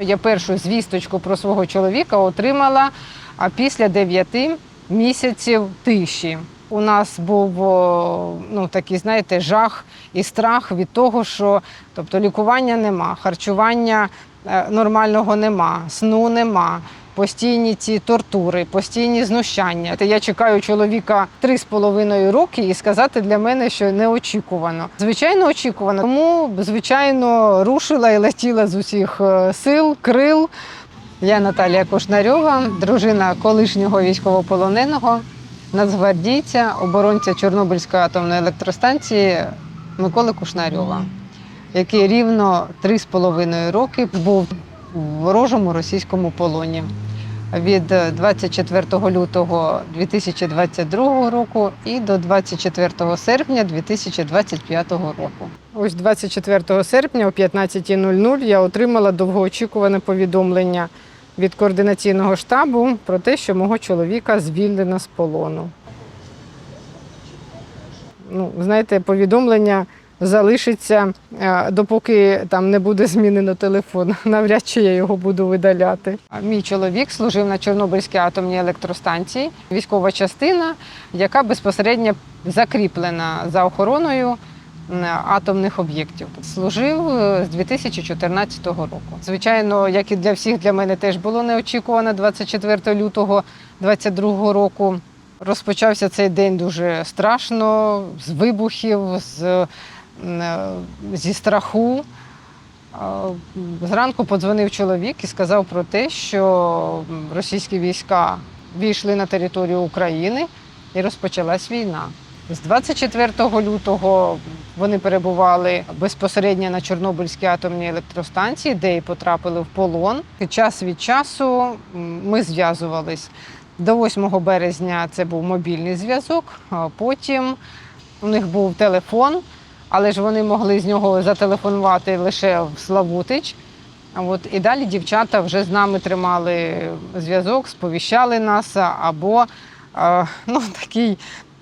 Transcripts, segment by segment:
Я першу звісточку про свого чоловіка отримала після 9 місяців тиші. У нас був ну, такий, знаєте, жах і страх від того, що тобто, лікування нема, харчування е, нормального нема, сну нема. Постійні ці тортури, постійні знущання. Я чекаю чоловіка три з половиною роки і сказати для мене, що неочікувано. Звичайно, очікувано. Тому, звичайно, рушила і летіла з усіх е, сил, крил. Я Наталія Кошнарьова, дружина колишнього військовополоненого, нацгвардійця, оборонця Чорнобильської атомної електростанції Миколи Кушнарьова, який рівно три з половиною роки був у ворожому російському полоні від 24 лютого 2022 року і до 24 серпня 2025 року. Ось 24 серпня о 15.00 я отримала довгоочікуване повідомлення від координаційного штабу про те, що мого чоловіка звільнено з полону. Ну, знаєте, повідомлення залишиться, е, допоки там не буде змінено телефон. Навряд чи я його буду видаляти. Мій чоловік служив на Чорнобильській атомній електростанції, військова частина, яка безпосередньо закріплена за охороною атомних об'єктів. Служив е, з 2014 року. Звичайно, як і для всіх, для мене теж було неочікувано 24 лютого 2022 року. Розпочався цей день дуже страшно, з вибухів, з, е, зі страху. Зранку подзвонив чоловік і сказав про те, що російські війська війшли на територію України і розпочалась війна. З 24 лютого вони перебували безпосередньо на Чорнобильській атомній електростанції, де і потрапили в полон. Час від часу ми зв'язувались. До 8 березня це був мобільний зв'язок, потім у них був телефон, але ж вони могли з нього зателефонувати лише в Славутич. От, і далі дівчата вже з нами тримали зв'язок, сповіщали нас, або е, ну, такий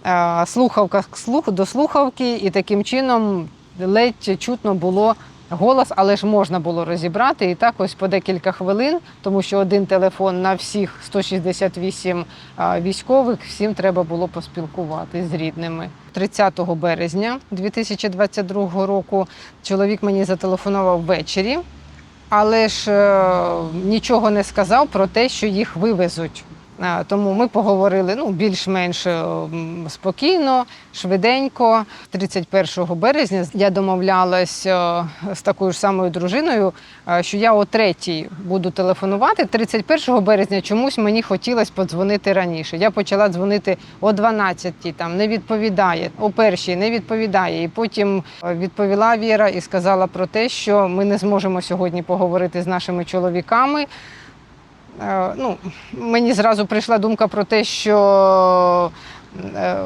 е, слухавка слух, до слухавки, і таким чином ледь чутно було голос, але ж можна було розібрати. І так ось по декілька хвилин, тому що один телефон на всіх 168 е, військових, всім треба було поспілкуватися з рідними. 30 березня 2022 року чоловік мені зателефонував ввечері але ж е, нічого не сказав про те, що їх вивезуть. Е, Тому ми поговорили ну, більш-менш е, спокійно, швиденько. 31 березня я домовлялась е, з такою ж самою дружиною, що я о третій буду телефонувати. 31 березня чомусь мені хотілося подзвонити раніше. Я почала дзвонити о 12 там не відповідає, о першій не відповідає. І потім відповіла Віра і сказала про те, що ми не зможемо сьогодні поговорити з нашими чоловіками. Е, ну, мені зразу прийшла думка про те, що е,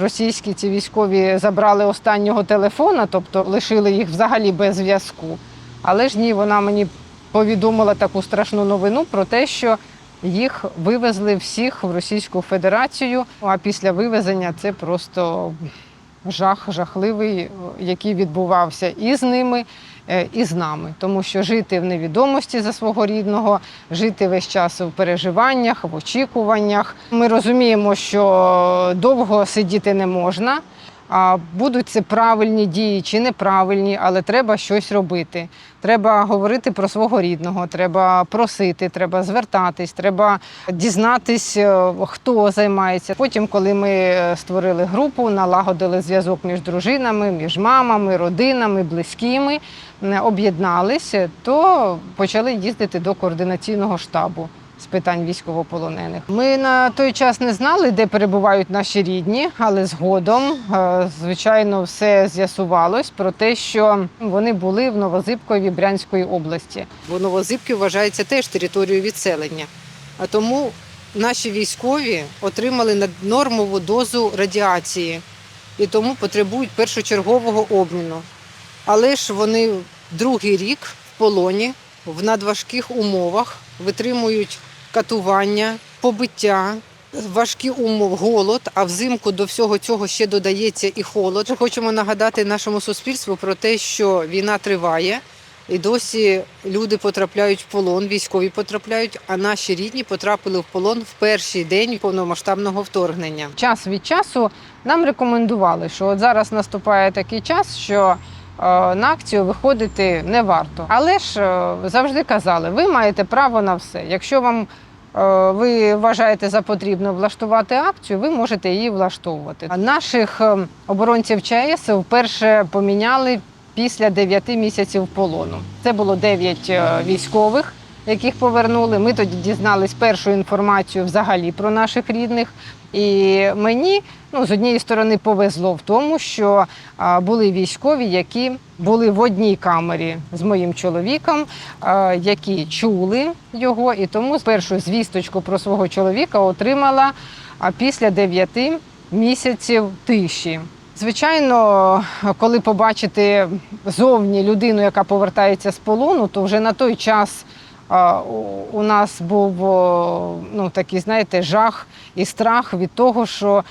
російські ці військові забрали останнього телефона, тобто лишили їх взагалі без зв'язку. Але ж ні, вона мені повідомила таку страшну новину про те, що їх вивезли всіх в Російську Федерацію. А після вивезення це просто жах жахливий, який відбувався і з ними, і з нами. Тому що жити в невідомості за свого рідного, жити весь час в переживаннях, в очікуваннях. Ми розуміємо, що довго сидіти не можна. А будуть це правильні дії чи неправильні, але треба щось робити. Треба говорити про свого рідного, треба просити, треба звертатись, треба дізнатись, е, хто займається. Потім, коли ми е, створили групу, налагодили зв'язок між дружинами, між мамами, родинами, близькими, е, об'єднались, то почали їздити до координаційного штабу з питань військовополонених. Ми на той час не знали, де перебувають наші рідні, але згодом, е, звичайно, все з'ясувалось про те, що вони були в Новозибкові Брянської області. Бо Новозибки вважається теж територією відселення. А тому наші військові отримали наднормову дозу радіації і тому потребують першочергового обміну. Але ж вони другий рік в полоні в надважких умовах витримують катування, побиття, важкі умови, голод. А взимку до всього цього ще додається і холод. Хочемо нагадати нашому суспільству про те, що війна триває. І досі люди потрапляють в полон, військові потрапляють, а наші рідні потрапили в полон в перший день повномасштабного вторгнення. Час від часу нам рекомендували, що от зараз наступає такий час, що на акцію виходити не варто. Але ж е, завжди казали, ви маєте право на все. Якщо вам е, ви вважаєте за потрібно влаштувати акцію, ви можете її влаштовувати. Наших е, оборонців ЧАЕС вперше поміняли після 9 місяців полону. Це було 9 е, військових, яких повернули. Ми тоді дізнались першу інформацію взагалі про наших рідних. І мені ну, з однієї сторони повезло в тому, що були військові, які були в одній камері з моїм чоловіком, які чули його, і тому першу звісточку про свого чоловіка отримала після 9 місяців тиші. Звичайно, коли побачити зовні людину, яка повертається з полону, то вже на той час у- нас був ну, такий, знаєте, жах і страх від того, що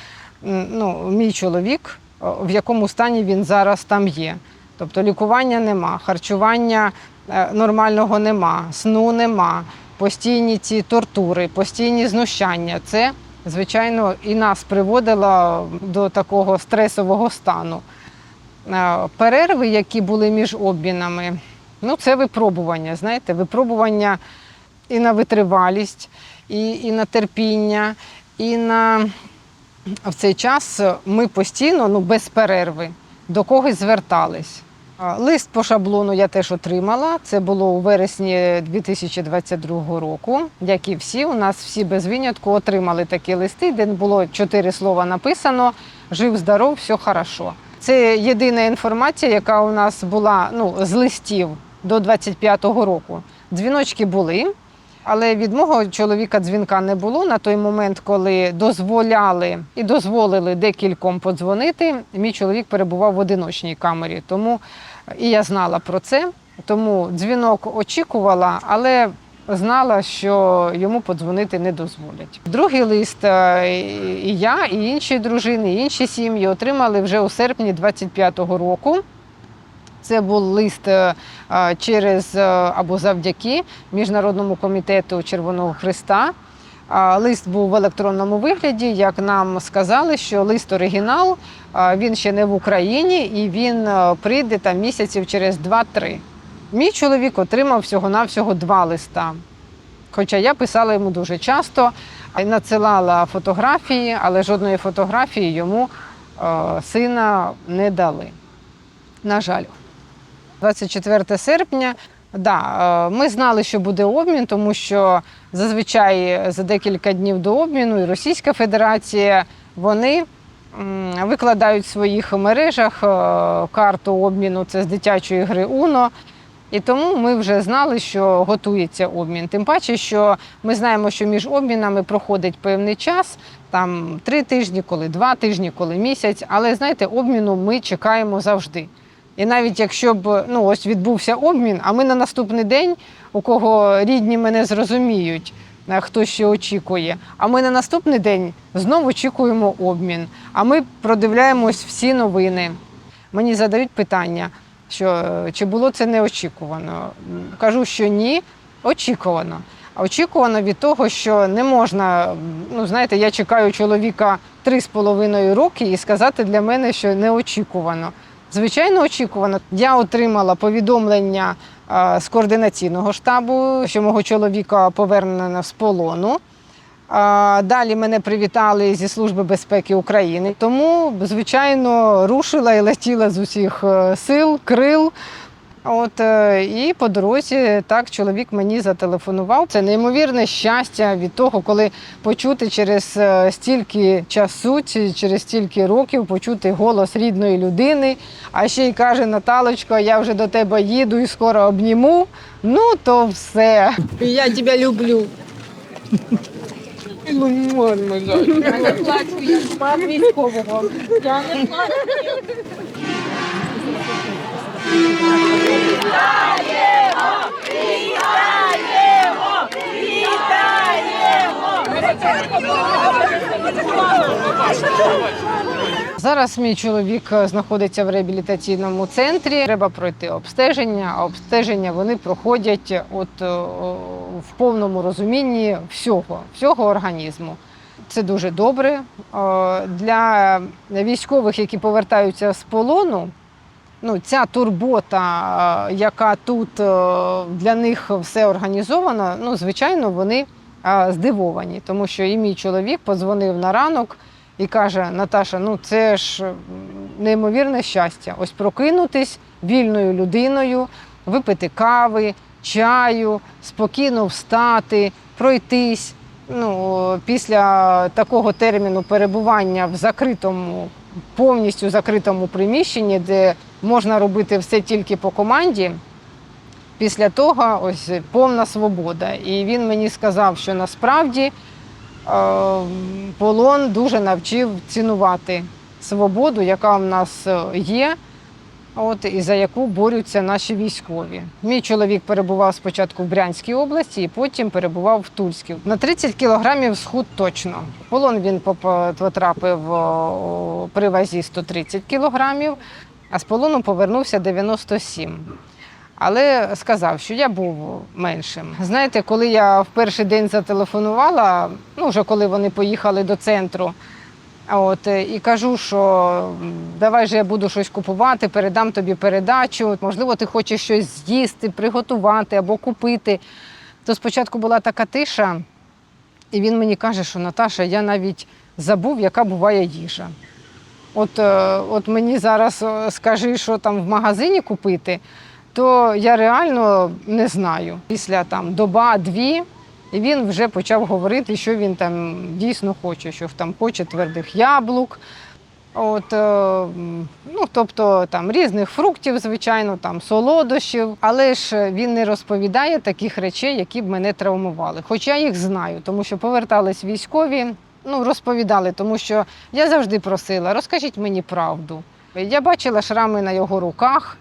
ну, мій чоловік, в якому стані він зараз там є. Тобто лікування нема, харчування е, нормального нема, сну нема, постійні ці тортури, постійні знущання. Це звичайно, і нас приводило до такого стресового стану. Е, Перерви, які були між обмінами, ну це випробування, знаєте, випробування і на витривалість, і, і на терпіння, і на в цей час ми постійно, ну без перерви, до когось звертались. Лист по шаблону я теж отримала. Це було у вересні 2022 року. Як і всі, у нас всі без винятку отримали такі листи, де було чотири слова написано: жив, здоров, все хорошо. Це єдина інформація, яка у нас була ну, з листів до 25-го року. Дзвіночки були, але від мого чоловіка дзвінка не було на той момент, коли дозволяли і дозволили декільком подзвонити. Мій чоловік перебував в одиночній камері, тому і я знала про це. Тому дзвінок очікувала, але знала, що йому подзвонити не дозволять. Другий лист е, і я, і інші дружини, і інші сім'ї отримали вже у серпні 25-го року. Це був лист е, е, через е, або завдяки Міжнародному комітету Червоного Христа. Лист був в електронному вигляді. Як нам сказали, що лист оригінал він ще не в Україні і він прийде там місяців через 2-3. Мій чоловік отримав всього-навсього два листа. Хоча я писала йому дуже часто, надсилала фотографії, але жодної фотографії йому сина не дали. На жаль. 24 серпня. Да, е, ми знали, що буде обмін, тому що зазвичай за декілька днів до обміну і Російська Федерація вони викладають в своїх мережах е, карту обміну це з дитячої гри Уно. І тому ми вже знали, що готується обмін. Тим паче, що ми знаємо, що між обмінами проходить певний час, там три тижні, коли два тижні, коли місяць. Але знаєте, обміну ми чекаємо завжди. І навіть якщо б ну ось відбувся обмін, а ми на наступний день, у кого рідні мене зрозуміють, е, хто ще очікує. А ми на наступний день знову очікуємо обмін. А ми продивляємось всі новини. Мені задають питання, що е, чи було це неочікувано. Кажу, що ні, очікувано. Очікувано від того, що не можна, ну знаєте, я чекаю чоловіка три з половиною роки і сказати для мене, що неочікувано. Звичайно, очікувано. Я отримала повідомлення е, з координаційного штабу, що мого чоловіка повернено з полону. Далі мене привітали зі Служби безпеки України. Тому, звичайно, рушила і летіла з усіх е, сил, крил. От е, і по дорозі так чоловік мені зателефонував. Це неймовірне щастя від того, коли почути через е, стільки часу, через стільки років почути голос рідної людини. А ще й каже Наталочко, я вже до тебе їду і скоро обніму. Ну то все. Я тебе люблю. Ну. Я не плачу, я військового. Я не плачу. Зараз мій чоловік е, знаходиться в реабілітаційному центрі. Треба пройти обстеження, а обстеження вони проходять от е, в повному розумінні всього, всього організму. Це дуже добре. Е, Для військових, які повертаються з полону, ну, ця турбота, е, яка тут е, для них все організовано, ну, звичайно, вони е, здивовані, тому що і мій чоловік подзвонив на ранок і каже: Наташа, ну це ж неймовірне щастя. Ось прокинутись вільною людиною, випити кави, чаю, спокійно встати, пройтись. Ну, після такого терміну перебування в закритому, повністю закритому приміщенні, де можна робити все тільки по команді. Після того ось повна свобода. І він мені сказав, що насправді е, полон дуже навчив цінувати свободу, яка в нас е, є, от, і за яку борються наші військові. Мій чоловік перебував спочатку в Брянській області, і потім перебував в Тульській. На 30 кілограмів схуд точно. Полон він потрапив при вазі 130 кілограмів, а з полону повернувся 97. Але сказав, що я був меншим. Знаєте, коли я в перший день зателефонувала, ну вже коли вони поїхали до центру, от, і кажу, що давай же я буду щось купувати, передам тобі передачу. Можливо, ти хочеш щось з'їсти, приготувати або купити. То спочатку була така тиша, і він мені каже, що Наташа, я навіть забув, яка буває їжа. От, е, от мені зараз е, скажи, що там в магазині купити, то я реально не знаю. Після там доба-дві він вже почав говорити, що він там дійсно хоче, що там хоче твердих яблук. От, е, ну, тобто там різних фруктів, звичайно, там солодощів, але ж він не розповідає таких речей, які б мене травмували. Хоча я їх знаю, тому що повертались військові, ну розповідали, тому що я завжди просила, розкажіть мені правду. Я бачила шрами на його руках,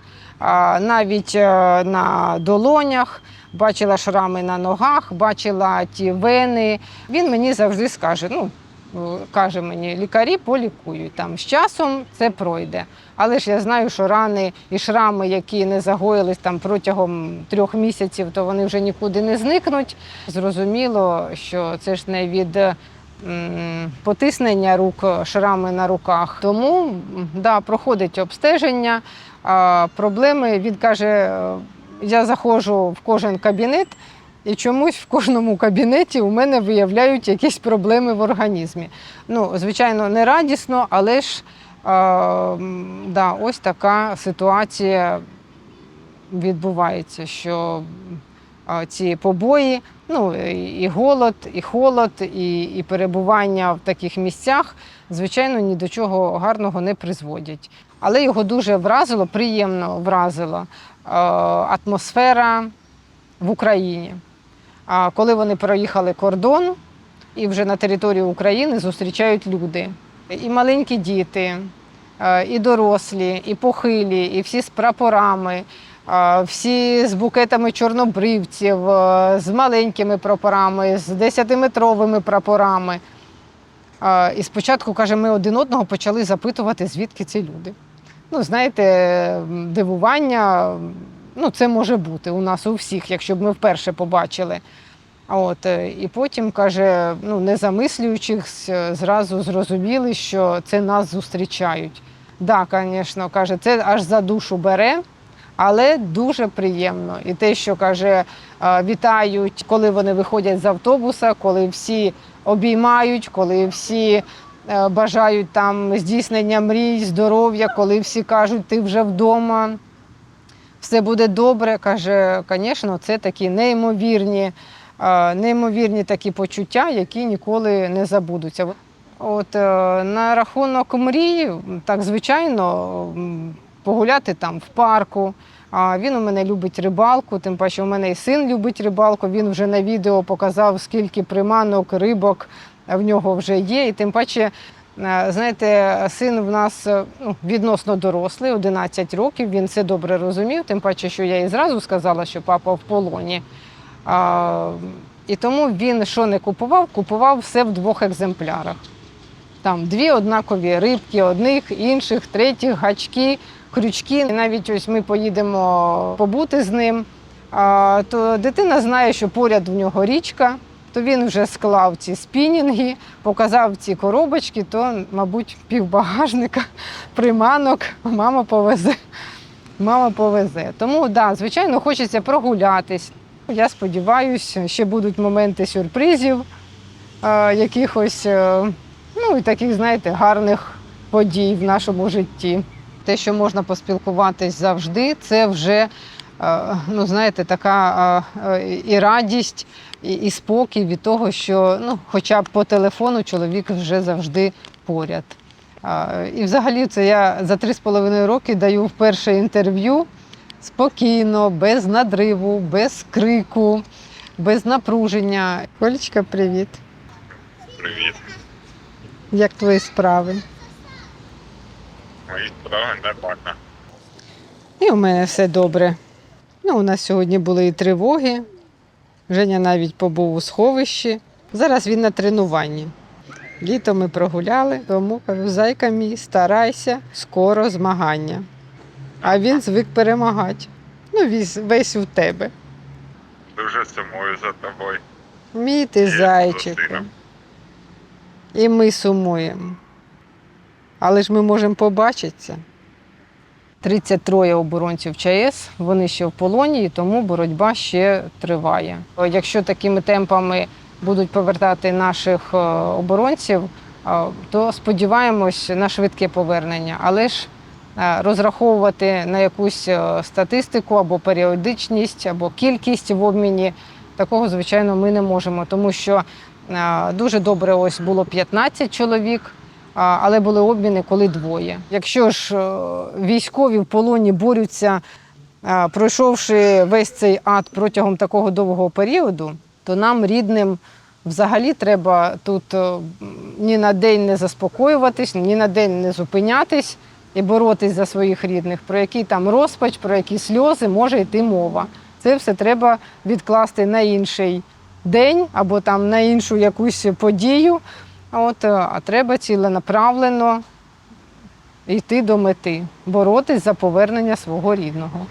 навіть е, на долонях, бачила шрами на ногах, бачила ті вени. Він мені завжди скаже: ну, каже мені, лікарі полікують. Там з часом це пройде. Але ж я знаю, що рани і шрами, які не загоїлись там протягом трьох місяців, то вони вже нікуди не зникнуть. Зрозуміло, що це ж не від потиснення рук, шрами на руках. Тому да, проходить обстеження. А проблеми він каже: е, я заходжу в кожен кабінет. І чомусь в кожному кабінеті у мене виявляють якісь проблеми в організмі. Ну, звичайно, не радісно, але ж е, да, ось така ситуація відбувається, що ці побої, ну і голод, і холод, і, і перебування в таких місцях, звичайно, ні до чого гарного не призводять. Але його дуже вразило, приємно вразила е, атмосфера в Україні. А коли вони проїхали кордон і вже на території України зустрічають люди. І маленькі діти, е, і дорослі, і похилі, і всі з прапорами, всі з букетами чорнобривців, е, з маленькими прапорами, з десятиметровими прапорами. І спочатку, каже, ми один одного почали запитувати, звідки ці люди. Ну, знаєте, дивування, ну, це може бути у нас у всіх, якщо б ми вперше побачили. От, е, і потім каже, ну не замислюючись, е, зразу зрозуміли, що це нас зустрічають. Так, да, звісно, каже, це аж за душу бере, але дуже приємно. І те, що каже, е, вітають, коли вони виходять з автобуса, коли всі обіймають, коли всі е, бажають там здійснення мрій, здоров'я, коли всі кажуть, ти вже вдома, все буде добре. Каже, звісно, це такі неймовірні, е, неймовірні такі почуття, які ніколи не забудуться. От на рахунок мрій, так звичайно, погуляти там в парку. А він у мене любить рибалку, тим паче у мене і син любить рибалку. Він вже на відео показав, скільки приманок, рибок в нього вже є. І тим паче, е, знаєте, син в нас е, ну, відносно дорослий, 11 років. Він все добре розумів. Тим паче, що я і зразу сказала, що папа в полоні. А, і тому він що не купував, купував все в двох екземплярах. Там дві однакові рибки, одних, інших, третіх, гачки, крючки. Навіть ось ми поїдемо побути з ним. То дитина знає, що поряд в нього річка, то він вже склав ці спінінги, показав ці коробочки, то, мабуть, півбагажника приманок мама повезе. Мама повезе. Тому, да, звичайно, хочеться прогулятись. Я сподіваюся, ще будуть моменти сюрпризів, якихось, е, ну і таких, знаєте, гарних подій в нашому житті. Те, що можна поспілкуватись завжди, це вже, е, ну, знаєте, така е, е, і радість, і, і спокій від того, що ну, хоча б по телефону чоловік вже завжди поряд. І взагалі це я за три з половиною роки даю вперше інтерв'ю спокійно, без надриву, без крику, без напруження. Колечка, привіт. Привіт. Як твої справи? Мої справи нормально. І у мене все добре. Ну, у нас сьогодні були і тривоги. Женя навіть побув у сховищі. Зараз він на тренуванні. Літо ми прогуляли, тому кажу, зайка мій, старайся, скоро змагання. А він звик перемагати. Ну, весь, весь у тебе. Дуже сумую за тобою. Мій ти зайчик. І ми сумуємо. Але ж ми можемо побачитися. 33 оборонців ЧАЕС, вони ще в полоні, і тому боротьба ще триває. Якщо такими темпами будуть повертати наших е, оборонців, е, то сподіваємось на швидке повернення. Але ж е, розраховувати на якусь статистику або періодичність, або кількість в обміні, такого, звичайно, ми не можемо, тому що дуже добре ось було 15 чоловік. Але були обміни, коли двоє. Якщо ж е, військові в полоні борються, е, пройшовши весь цей ад протягом такого довгого періоду, то нам, рідним, взагалі треба тут е, ні на день не заспокоюватись, ні на день не зупинятись і боротись за своїх рідних, про який там розпач, про які сльози може йти мова. Це все треба відкласти на інший день або там на іншу якусь подію. От, е, а треба ціленаправлено йти до мети, боротись за повернення свого рідного.